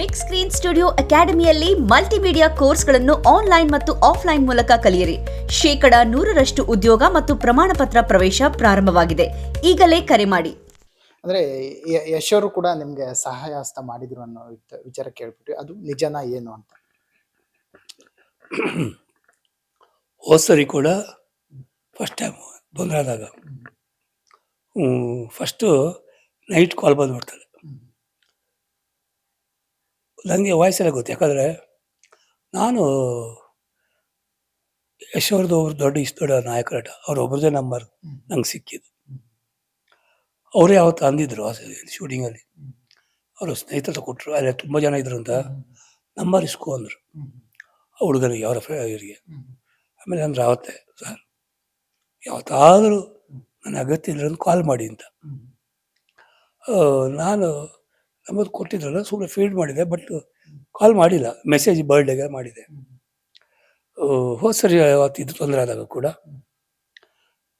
Big screen studio ಅಕಾಡೆಮಿಯಲ್ಲಿ multimedia ಕೋರ್ಸ್ಗಳನ್ನು online ಮತ್ತು ಆಫ್ಲೈನ್ ಮೂಲಕ ಕಲಿಯಿರಿ. ಶೇಕಡ ನೂರರಷ್ಟು ಉದ್ಯೋಗ ಮತ್ತು ಪ್ರಮಾಣ ಪತ್ರ ಪ್ರವೇಶ ಪ್ರಾರಂಭವಾಗಿದೆ. ಈಗಲೇ ಕರೆ ಮಾಡಿ. ಅಂದ್ರೆ ಯಶೋರು ಯಶ್ ಕೂಡ ನಿಮ್ಗೆ ಸಹಾಯ ಹಸ್ತ ಮಾಡಿದ್ರು ಅನ್ನೋ ವಿಚ- ವಿಚಾರ ಕೇಳ್ಬಿಟ್ಟು ಅದು ನಿಜನ ಏನು ಅಂತ? ಹೋದ ಸರಿ ಕೂಡ ಫಸ್ಟ್ ಟೈಮ್ ತೊಂದರೆ ಆದಾಗ ಫಸ್ಟು ನೈಟ್ ಕಾಲ್ ಬಂದ್ಬಿಡ್ತಾರೆ ನನಗೆ ವಾಯ್ಸೆಲ್ಲ ಗೊತ್ತು. ಯಾಕಂದರೆ ನಾನು ಯಶೋರ್ದು ಒಬ್ರು ದೊಡ್ಡ ಇಷ್ಟು ದೊಡ್ಡ ನಾಯಕರಾಟ ಅವ್ರ ಒಬ್ರದೇ ನಂಬರ್ ನಂಗೆ ಸಿಕ್ಕಿದ್ದು. ಅವರೇ ಯಾವತ್ತು ಅಂದಿದ್ರು ಶೂಟಿಂಗಲ್ಲಿ ಅವರು ಸ್ನೇಹಿತರ ಕೊಟ್ಟರು ಅಲ್ಲೇ ತುಂಬ ಜನ ಇದ್ರು ಅಂತ ನಂಬರ್ ಇಸ್ಕೊ ಅಂದರು. ಆ ಹುಡುಗನಿಗೆ ಅವರ ಇವರಿಗೆ ಆಮೇಲೆ ಅಂದ್ರೆ ಆವತ್ತೆ ಸರ್ ಯಾವತ್ತಾದರೂ ನನ್ನ ಅಗತ್ಯ ಇಲ್ಲ ಕಾಲ್ ಮಾಡಿ ಅಂತ. ಆ, ನಾನು ನಮ್ಮದು ಕೊಟ್ಟಿದ್ರಲ್ಲ ಸುಮ್ಮನೆ ಫೀಡ್ ಮಾಡಿದೆ ಬಟ್ ಕಾಲ್ ಮಾಡಿಲ್ಲ. ಮೆಸೇಜ್ ಬರ್ಡೇಗೆ ಮಾಡಿದೆ. ಹೋದ್ ಸರಿ ಇದು ತೊಂದರೆ ಆದಾಗ ಕೂಡ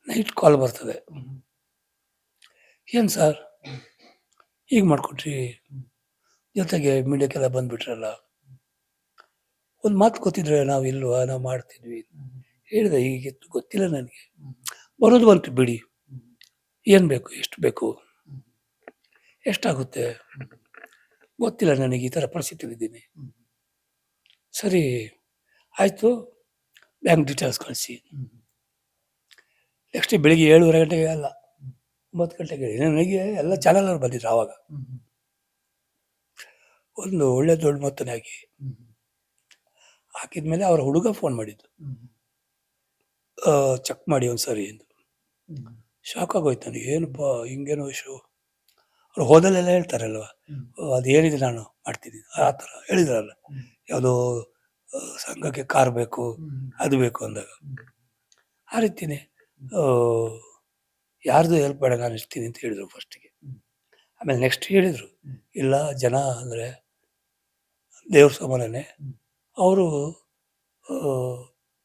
ನೈಟ್ ಕಾಲ್ ಬರ್ತದೆ. ಏನು ಸರ್ ಈಗ ಮಾಡಿಕೊಟ್ರಿ. ಜೊತೆಗೆ ಮೀಡಿಯಾಕ್ಕೆಲ್ಲ ಬಂದುಬಿಟ್ರಲ್ಲ. ಒಂದು ಮಾತು ಗೊತ್ತಿದ್ರೆ ನಾವು ಇಲ್ವಾ, ನಾವು ಮಾಡ್ತಿದ್ವಿ. ಹೇಳಿದೆ ಹೀಗೆ ಗೊತ್ತಿಲ್ಲ ನನಗೆ. ಬರೋದು ಬಂತು ಬಿಡಿ. ಏನು ಬೇಕು, ಎಷ್ಟು ಬೇಕು? ಎಷ್ಟಾಗುತ್ತೆ? ಗೊತ್ತಿಲ್ಲ ನನಗೆ ಈ ಥರ ಪರಿಸ್ಥಿತಿಲಿದ್ದೀನಿ ಸರಿ ಆಯಿತು. ಬ್ಯಾಂಕ್ ಡೀಟೇಲ್ಸ್ ಕಳಿಸಿ. ನೆಕ್ಸ್ಟ್ ಬೆಳಿಗ್ಗೆ ಏಳುವರೆ ಗಂಟೆಗೆ ಅಲ್ಲ ಒಂಬತ್ತು ಗಂಟೆಗೆ ನನಗೆ ಎಲ್ಲ ಚಾನಲಲ್ಲಿ ಬಂದಿದ್ರು ಆವಾಗ. ಒಂದು ಒಳ್ಳೆ ದೊಡ್ಡ ಮೊತ್ತನೇ ಹಾಕಿ. ಹಾಕಿದ್ಮೇಲೆ ಅವರ ಹುಡುಗ ಫೋನ್ ಮಾಡಿದ್ದು. ಚೆಕ್ ಮಾಡಿ ಒಂದು ಸರಿ ಎಂದು ಶಾಕ್ ಆಗೋಯ್ತು ನನಗೆ. ಏನಪ್ಪ ಹಿಂಗೇನೋ ಇಶ್ಯೂ ಅವ್ರು ಹೋದಲ್ಲೆಲ್ಲ ಹೇಳ್ತಾರಲ್ವ? ಅದು ಏನಿದೆ ನಾನು ಮಾಡ್ತೀನಿ. ಆ ಥರ ಹೇಳಿದ್ರಲ್ಲ. ಯಾವುದೋ ಸಂಘಕ್ಕೆ ಕಾರ್ ಬೇಕು ಅದು ಬೇಕು ಅಂದಾಗ. ಆ ರೀತಿನೇ ಯಾರ್ದು ಹೆಲ್ಪ್ ಬೇಡ ನಾನು ಇರ್ತೀನಿ ಅಂತ ಹೇಳಿದರು ಫಸ್ಟಿಗೆ ಆಮೇಲೆ ನೆಕ್ಸ್ಟ್ ಹೇಳಿದರು. ಇಲ್ಲ ಜನ ಅಂದರೆ ದೇವ್ರ ಸಮಾನನೇ ಅವರು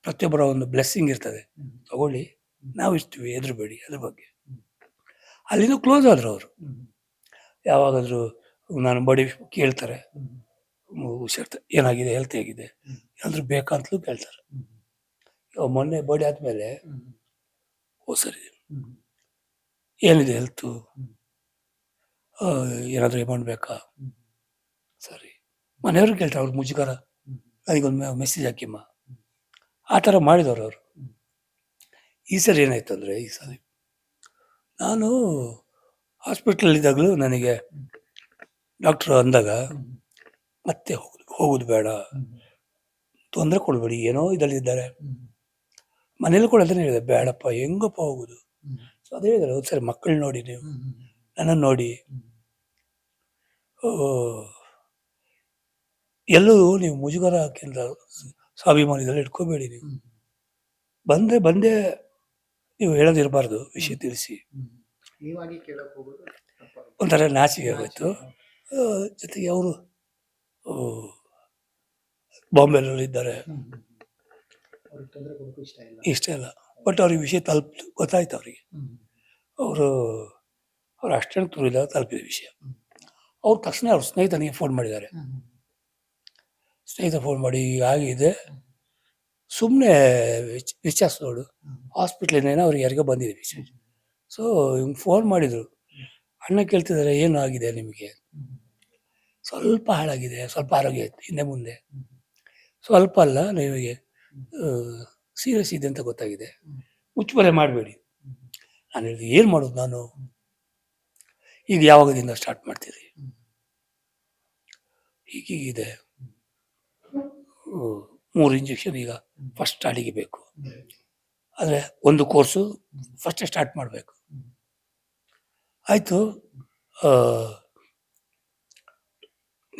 ಪ್ರತಿಯೊಬ್ಬರ ಒಂದು ಬ್ಲೆಸ್ಸಿಂಗ್ ಇರ್ತದೆ. ತಗೊಳ್ಳಿ ನಾವು ಇರ್ತೀವಿ ಹೆದರಬೇಡಿ ಅದ್ರ ಬಗ್ಗೆ. ಅಲ್ಲಿಂದ ಕ್ಲೋಸ್ ಆದರು ಅವರು. ಯಾವಾಗಾದರೂ ನಾನು ಬಡಿ ಕೇಳ್ತಾರೆ ಹುಷಾರ್ತ ಏನಾಗಿದೆ? ಹೆಲ್ತ್ ಹೇಗಿದೆ ಏನಾದರೂ ಬೇಕಂತಲೂ ಕೇಳ್ತಾರೆ. ಇವಾಗ ಮೊನ್ನೆ ಬಡಿ ಆದಮೇಲೆ ಓ ಸರಿ ಏನಿದೆ ಹೆಲ್ತು ಏನಾದರೂ ಅಮೌಂಟ್ ಬೇಕಾ? ಸರಿ. ಮನೆಯವ್ರು ಕೇಳ್ತಾರೆ ಅವ್ರು ಮುಜುಗರ? ನನಗೊಂದು ಮೆಸೇಜ್ ಹಾಕಿಮ್ಮ. ಆ ಥರ ಮಾಡಿದವರು ಅವರು. ಈ ಸರಿ ಏನಾಯ್ತು ಅಂದರೆ ಈ ಸರಿ ನಾನು ಹಾಸ್ಪಿಟ್ಲಲ್ಲಿದ್ದಾಗಲೂ ನನಗೆ ಡಾಕ್ಟ್ರು ಅಂದಾಗ, ಮತ್ತೆ ಹೋಗುದು, ಹೋಗೋದು ಬೇಡ. ತೊಂದರೆ ಕೊಡಬೇಡಿ, ಏನೋ ಇದರಲ್ಲಿದ್ದಾರೆ ಮನೇಲಿ ಕೂಡ ಅದನ್ನೇ ಹೇಳಿದೆ, ಬೇಡಪ್ಪ, ಹೆಂಗಪ್ಪ ಹೋಗೋದು? ಸೊ ಅದೇ ಹೇಳಿದ್ರೆ ಒಂದು ಸರಿ ಮಕ್ಕಳು ನೋಡಿ ನೀವು, ನನ್ನನ್ನು ನೋಡಿ. ಎಲ್ಲೂ ನೀವು ಮುಜುಗರ ಕೇಂದ್ರ ಸ್ವಾಭಿಮಾನಿದಲ್ಲಿ ಇಟ್ಕೋಬೇಡಿ ನೀವು. ಬಂದರೆ ಬಂದೇ ನೀವು ಹೇಳೋದಿರಬಾರ್ದು, ವಿಷಯ ತಿಳಿಸಿ. ನೀವಾಗಿ ಕೇಳಕ್ಕೆ ಹೋಗೋದು ಒಂಥರ ನಾಚಿಕೆ ಆಗೋಯ್ತು ಜೊತೆಗೆ ಅವರು ಬಾಂಬೆನಲ್ಲಿ ಇದ್ದಾರೆ ಇಷ್ಟ ಇಲ್ಲ. ಬಟ್ ಅವ್ರಿಗೆ ವಿಷಯ ತಲುಪ್ ಗೊತ್ತಾಯ್ತು ಅವರಿಗೆ. ಅವರು ಅವ್ರು ಅಷ್ಟೇ ತುರಿಲ್ಲ ತಲುಪಿದ ವಿಷಯ. ಅವ್ರು ತಕ್ಷಣ ಅವ್ರ ಸ್ನೇಹಿತನಿಗೆ ಫೋನ್ ಮಾಡಿದ್ದಾರೆ. ಸ್ನೇಹಿತ ಫೋನ್ ಮಾಡಿ "ಈಗ ಆಗಿದೆ ಸುಮ್ಮನೆ ವಿಚಾರಿಸೋಡು ನೋಡು ಹಾಸ್ಪಿಟ್ಲಿನೇನೋ ಅವ್ರಿಗೆ ಯಾರಿಗೋ ಬಂದಿದೆ ವಿಷಯ ಸೊ ಹಿಂಗೆ ಫೋನ್ ಮಾಡಿದರು. ಅಣ್ಣ ಕೇಳ್ತಿದ್ದಾರೆ ಏನು ಆಗಿದೆ ನಿಮಗೆ? ಸ್ವಲ್ಪ ಹಾಳಾಗಿದೆ, ಸ್ವಲ್ಪ ಆರೋಗ್ಯ ಇತ್ತು ಹಿಂದೆ ಮುಂದೆ. ಸ್ವಲ್ಪ ಅಲ್ಲ ನಿಮಗೆ ಸೀರಿಯಸ್ ಇದೆ ಅಂತ ಗೊತ್ತಾಗಿದೆ. ಮುಚ್ಚುಮರೆ ಮಾಡಬೇಡಿ. ನಾನು ಹೇಳಿದೆ, ಏನು ಮಾಡೋದು ನಾನು? ಈಗ ಯಾವಾಗದಿಂದ ಸ್ಟಾರ್ಟ್ ಮಾಡ್ತೀರಿ? ಹೀಗಿದೆ ಮೂರು ಇಂಜೆಕ್ಷನ್ ಈಗ ಫಸ್ಟ್ ಅಡಿಗೆ ಬೇಕು. ಆದರೆ ಒಂದು ಕೋರ್ಸು ಫಸ್ಟ್ ಸ್ಟಾರ್ಟ್ ಮಾಡಬೇಕು. ಆಯಿತು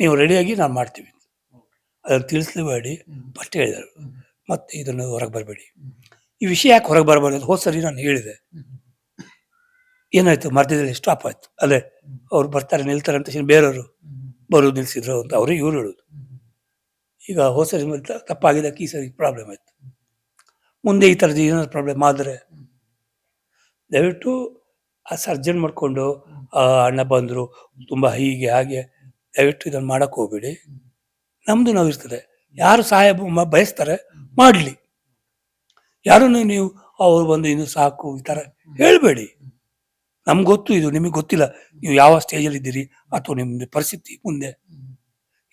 ನೀವು ರೆಡಿಯಾಗಿ ನಾನು ಮಾಡ್ತೀವಿ. ಅದನ್ನು ತಿಳಿಸ್ಲೇಬೇಡಿ ಫಸ್ಟ್ ಹೇಳಿದರು. ಮತ್ತೆ ಇದನ್ನು ಹೊರಗೆ ಬರಬೇಡಿ. ಈ ವಿಷಯ ಯಾಕೆ ಹೊರಗೆ ಬರಬಾರ್ದು ಅಂತ ಹೋದ ಸರಿ ನಾನು ಹೇಳಿದೆ. ಏನಾಯಿತು? ಮಧ್ಯದಲ್ಲಿ ಸ್ಟಾಪ್ ಆಯಿತು. ಅದೇ ಅವ್ರು ಬರ್ತಾರೆ ನಿಲ್ತಾರೆ ಅಂತ ಬೇರೆಯವರು ಬರೋದು ನಿಲ್ಸಿದ್ರು ಅಂತ ಅವರು ಇವರು ಹೇಳೋದು. ಈಗ ಹೋದ ಸರಿ ತಪ್ಪಾಗಿದ್ದಕ್ಕೆ ತಪ್ಪಾಗಿದೆ ಈ ಸರಿ ಪ್ರಾಬ್ಲಮ್ ಆಯ್ತು. ಮುಂದೆ ಈ ಥರದ್ದು ಏನಾದ್ರು ಪ್ರಾಬ್ಲಮ್ ಆದರೆ ದಯವಿಟ್ಟು ಆ ಸರ್ಜನ್ ಮಾಡಿಕೊಂಡು ಅಣ್ಣ ಬಂದರು, ತುಂಬ ಹೀಗೆ ಹಾಗೆ, ದಯವಿಟ್ಟು ಇದನ್ನು ಮಾಡೋಕ್ಕೆ ಹೋಗ್ಬೇಡಿ. ನಮ್ಮದು ನಾವು ಇರ್ತದೆ. ಯಾರು ಸಹಾಯ ಬಯಸ್ತಾರೆ ಮಾಡಲಿ. ಯಾರನ್ನು ನೀವು ಅವ್ರು ಬಂದು ಇನ್ನು ಸಾಕು ಈ ಥರ ಹೇಳಬೇಡಿ. ನಮ್ಗೆ ಗೊತ್ತು ಇದು, ನಿಮಗೆ ಗೊತ್ತಿಲ್ಲ. ನೀವು ಯಾವ ಸ್ಟೇಜಲ್ಲಿ ಇದ್ದೀರಿ ಅಥವಾ ನಿಮ್ಮ ಪರಿಸ್ಥಿತಿ ಮುಂದೆ.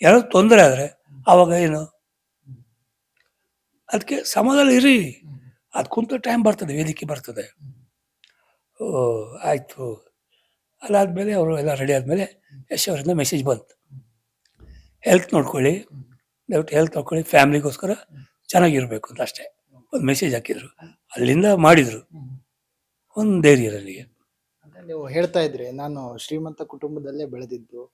ಯಾರೋ ತೊಂದರೆ ಆದರೆ ಆವಾಗ ಏನು ಅದಕ್ಕೆ ಸಮದಲ್ಲಿ ಇರಿ. ಅದು ಕುಂತ ಟೈಮ್ ಬರ್ತದೆ, ವೇದಿಕೆ ಬರ್ತದೆ. ಆಯಿತು. ಅದಾದಮೇಲೆ ಅವರು ಎಲ್ಲ ರೆಡಿ ಆದಮೇಲೆ ಯಶ್ ಅವರಿಂದ ಮೆಸೇಜ್ ಬಂತು. ಹೆಲ್ತ್ ನೋಡ್ಕೊಳ್ಳಿ. ದಯವಿಟ್ಟು ಹೆಲ್ತ್ ನೋಡ್ಕೊಳ್ಳಿ. ಫ್ಯಾಮ್ಲಿಗೋಸ್ಕರ ಚೆನ್ನಾಗಿರಬೇಕು ಅಂತ ಅಷ್ಟೇ. ಒಂದು ಮೆಸೇಜ್ ಹಾಕಿದ್ರು. ಅಲ್ಲಿಂದ ಮಾಡಿದರು. ಒಂದು ಧೈರ್ಯ ನನಗೆ ನೀವು ಹೇಳ್ತಾ ಇದ್ರೆ. ನಾನು ಶ್ರೀಮಂತ ಕುಟುಂಬದಲ್ಲೇ ಬೆಳೆದಿದ್ದು.